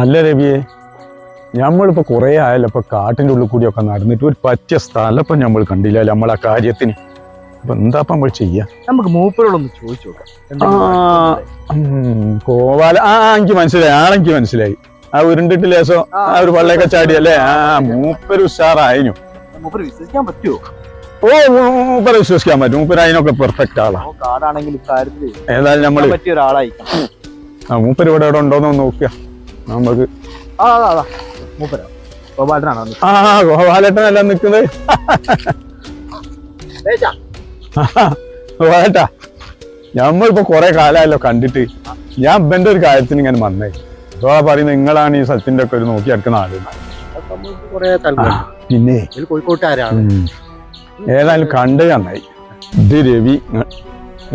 അല്ല രവിയെ നമ്മളിപ്പോ കുറെ ആയല്ലോ ഇപ്പൊ കാട്ടിന്റെ ഉള്ളിൽ ഒക്കെ നടന്നിട്ട് ഒരു പറ്റിയ സ്ഥലം ഇപ്പൊ നമ്മൾ കണ്ടില്ല നമ്മളെ കാര്യത്തിന്. അപ്പൊ എന്താ ഇപ്പൊ നമ്മൾ ചെയ്യാ? നമുക്ക് മൂപ്പരോടൊന്ന് ചോദിച്ചു നോക്കാം. കോവാല ആ എനിക്ക് മനസ്സിലായി ആളെനിക്ക് മനസ്സിലായി. ആ ഉരുണ്ടിട്ട് ലേസോ ആ ഒരു ചാടി അല്ലേ? ആ മൂപ്പര് ഉഷാറായിനു. മൂപ്പര് വിശ്വസിക്കാൻ പറ്റുമോ ഓ മൂപ്പര് വിശ്വസിക്കാൻ പറ്റും. മൂപ്പര് അതിനൊക്കെ പെർഫെക്റ്റ് ആളാണ് ഏതായാലും നമ്മൾ പറ്റിയ ഒരാളായി ആ മൂപ്പര് ഇവിടെ ഇവിടെ ഉണ്ടോന്ന് നോക്കുക നമുക്ക്. മൂപ്പര. ഗോപാലനാണ് ആ ഗോപാലേട്ടനല്ല നിക്കുന്നത്. ഗോപാലേട്ടാ നമ്മളിപ്പോ കുറെ കാലമല്ലോ കണ്ടിട്ട്. ഞാൻ ഇവന്റെ ഒരു കാര്യത്തിന് ഇങ്ങനെ വന്നേ. ഇതോ പറയുന്നത് നിങ്ങളാണ് ഈ സത്യന്റെ ഒക്കെ ഒരു നോക്കി എടുക്കുന്ന ആൾ പിന്നെ. കോഴിക്കോട്ടുകാരാണ് ഏതായാലും കണ്ട് നന്നായി. ഇത് രവി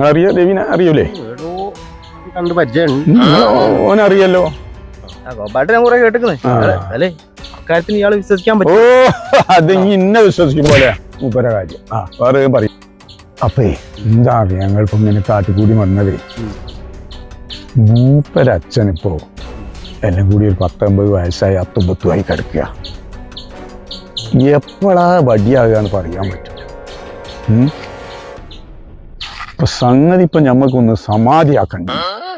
അറിയോ രവിനെ? അറിയൂലേ? കണ്ട് പരിചയമുണ്ട് ഓനറിയല്ലോ. ഞാൻ കുറെ കേട്ടിരിക്കുന്നത് ആ. അല്ലേ? അക്കാര്യത്തിന് ഇയാൾ വിശ്വസിക്കാൻ ഓ പറ്റും അത് ഇനി ഇന്നെ വിശ്വസിക്കും പോലെ മൂപ്പര കാര്യം. ആ വേറെ പറയും. അപ്പേ എന്താ ഞങ്ങളിപ്പോ ഇങ്ങനെ കാട്ടിക്കൂടി വന്നതേ? മൂപ്പരച്ഛൻ ഇപ്പോ എല്ലാം കൂടി ഒരു പത്തൊമ്പത് വയസ്സായി അത്തുമ്പത്തുമായി കിടക്കുക എപ്പോഴാ വടിയാകാന്ന് പറയാൻ പറ്റും? സംഗതി ഇപ്പൊ ഞമ്മക്കൊന്ന് സമാധിയാക്കണ്ട?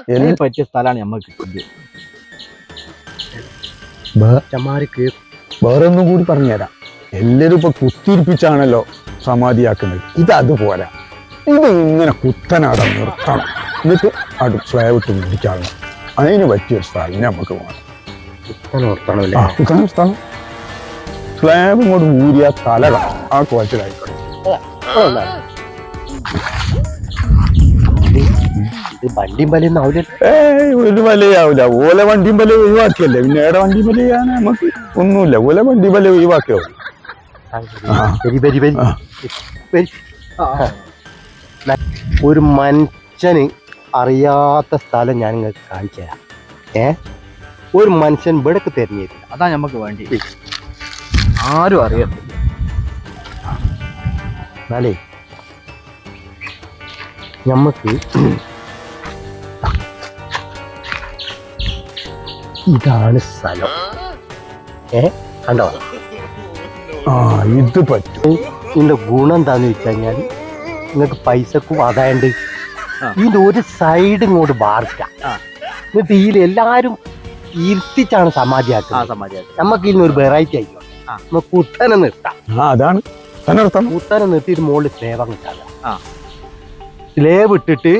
അതിന് പറ്റിയ സ്ഥലമാണ് ചമാരി ചമാരിക്ക് വേറെ ഒന്നും കൂടി പറഞ്ഞുതരാം. എല്ലാരും ഇപ്പൊ കുത്തിരിപ്പിച്ചാണല്ലോ സമാധിയാക്കുന്നത്. ഇത് അതുപോലെ. ഇത് ഇങ്ങനെ കുത്തനാട നിർത്തണം. എന്നിട്ട് അടു സ്ലാബ് ഇട്ട് മുടിക്കണം അതിന് പറ്റിയ ഒരു സ്ഥലം നമുക്ക് ആ കുത്തന സ്ഥലം സ്ലാബ് ഇങ്ങോട്ട് ഊരിയ തലകൾ ആ ആ. ഇത് വണ്ടിയും ഏയ് ഒരു വിലയാവില്ല ഓല വണ്ടിയും വില ഒഴിവാക്കിയല്ലേ? പിന്നെ ഏടെ വണ്ടിയും വില ചെയ്യാൻ നമുക്ക് ഒന്നുമില്ല. ഓല വണ്ടി വില ഒഴിവാക്കിയോ? ആ. വരി വരി വരി. ആ. വരി. ഒരു മനുഷ്യന് അറിയാത്ത സ്ഥലം ഞാൻ നിങ്ങൾക്ക് കാണിച്ചു തരാം. ഏ? ഒരു മനുഷ്യൻ ഇവിടേക്ക് തെരഞ്ഞെടുത്തില്ല അതാ നമുക്ക് വേണ്ടി. ആരും അറിയത്തില്ല. എന്നാലേ ഞമ്മക്ക് ഇതാണ് സ്ഥലം. ഏ? കണ്ടോ? ആ ഇത് പറ്റും. ഇതിന്റെ ഗുണം എന്താന്ന് വെച്ച് കഴിഞ്ഞാൽ നിങ്ങൾക്ക് പൈസക്കും അതായത് ഇതിന്റെ ഒരു സൈഡ് ഇങ്ങോട്ട് ബാർക്കാം എന്നിട്ട് ഇതിൽ എല്ലാരും ഇരുത്തിച്ചാണ് സമാധിയാക്കുന്നത് നമുക്ക് ഇതിന് ഒരു വെറൈറ്റി ആയിക്കോട്ടെ നമുക്ക് കുത്തനെ നിർത്താം. ആ അതാണ്. കുത്തനെ നിർത്തിയിട്ട് മുകളിൽ സ്ലേവ് കിട്ടാതെ. സ്ലേവ് ഇട്ടിട്ട്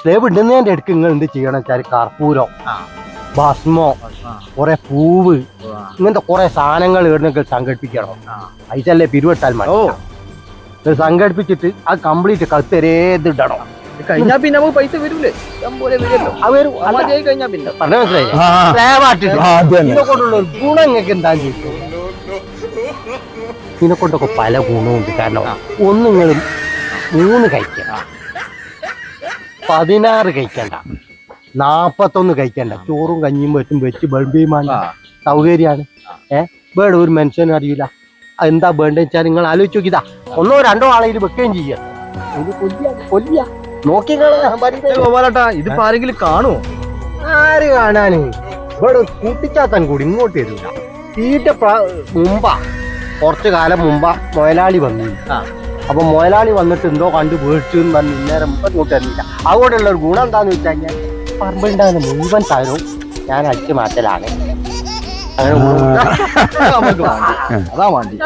സ്ലേവ് ഇടുന്നതിന്റെ അടുക്ക് നിങ്ങൾ എന്ത് ചെയ്യണം വെച്ചാൽ കർപ്പൂരം ഭസ്മോ കുറെ പൂവ് ഇങ്ങനത്തെ കുറെ സാധനങ്ങൾ ഇവിടുന്നൊക്കെ സംഘടിപ്പിക്കണം. അയച്ചല്ലേ പിരിവെട്ടാൽ മതി. സംഘടിപ്പിച്ചിട്ട് അത് കംപ്ലീറ്റ് കത്തരേ ഇടണം. കഴിഞ്ഞാ പിന്നെ നമുക്ക് പൈസ വരൂലേ? കൊണ്ടുള്ള ഗുണം നിങ്ങൾക്ക് ചോദിച്ചു? ഇതിനെ കൊണ്ടൊക്കെ പല ഗുണമുണ്ട് കാരണം ഒന്ന് നിങ്ങൾ മൂന്ന് കഴിക്കണം. പതിനാറ് കഴിക്കണ്ട. നാപ്പത്തൊന്ന് കഴിക്കണ്ട. ചോറും കഞ്ഞിയും വെച്ചും വെച്ച് ബൾബിയുമാണ് സൗകര്യമാണ്. ഏ? വേണ്ട ഒരു മനുഷ്യനും അറിയില്ല. എന്താ വേണ്ടെന്ന് വെച്ചാൽ നിങ്ങൾ ആലോചിച്ച് നോക്കിയതാ ഒന്നോ രണ്ടോ ആളെയിൽ വെക്കുകയും ചെയ്യാം. ഇത് കൊല്ലിയ കൊല്ലിയ. നോക്കി ഗോപാലട്ടാ ഇതിപ്പോ ആരെങ്കിലും കാണുമോ ആര് കാണാന്? ഇവിടെ കൂട്ടിച്ചാത്താൻ കൂടി ഇങ്ങോട്ട് തരൂല തീറ്റ മുമ്പാ. കുറച്ചു കാലം മുമ്പാ മുതലാളി വന്നില്ല അപ്പൊ മുതലാളി വന്നിട്ട് എന്തോ കണ്ട് വീഴ്ച എന്ന് പറഞ്ഞ് ഇന്നേരം ഇങ്ങോട്ട് വരില്ല അതുകൊണ്ടുള്ള ഒരു ഗുണം എന്താന്ന് വെച്ച് കഴിഞ്ഞാൽ പറമ്പുണ്ടാകുന്ന മുഴുവൻ സാധനവും ഞാൻ അടിച്ചു മാറ്റലാണ്. അങ്ങനെ അതാ വേണ്ടി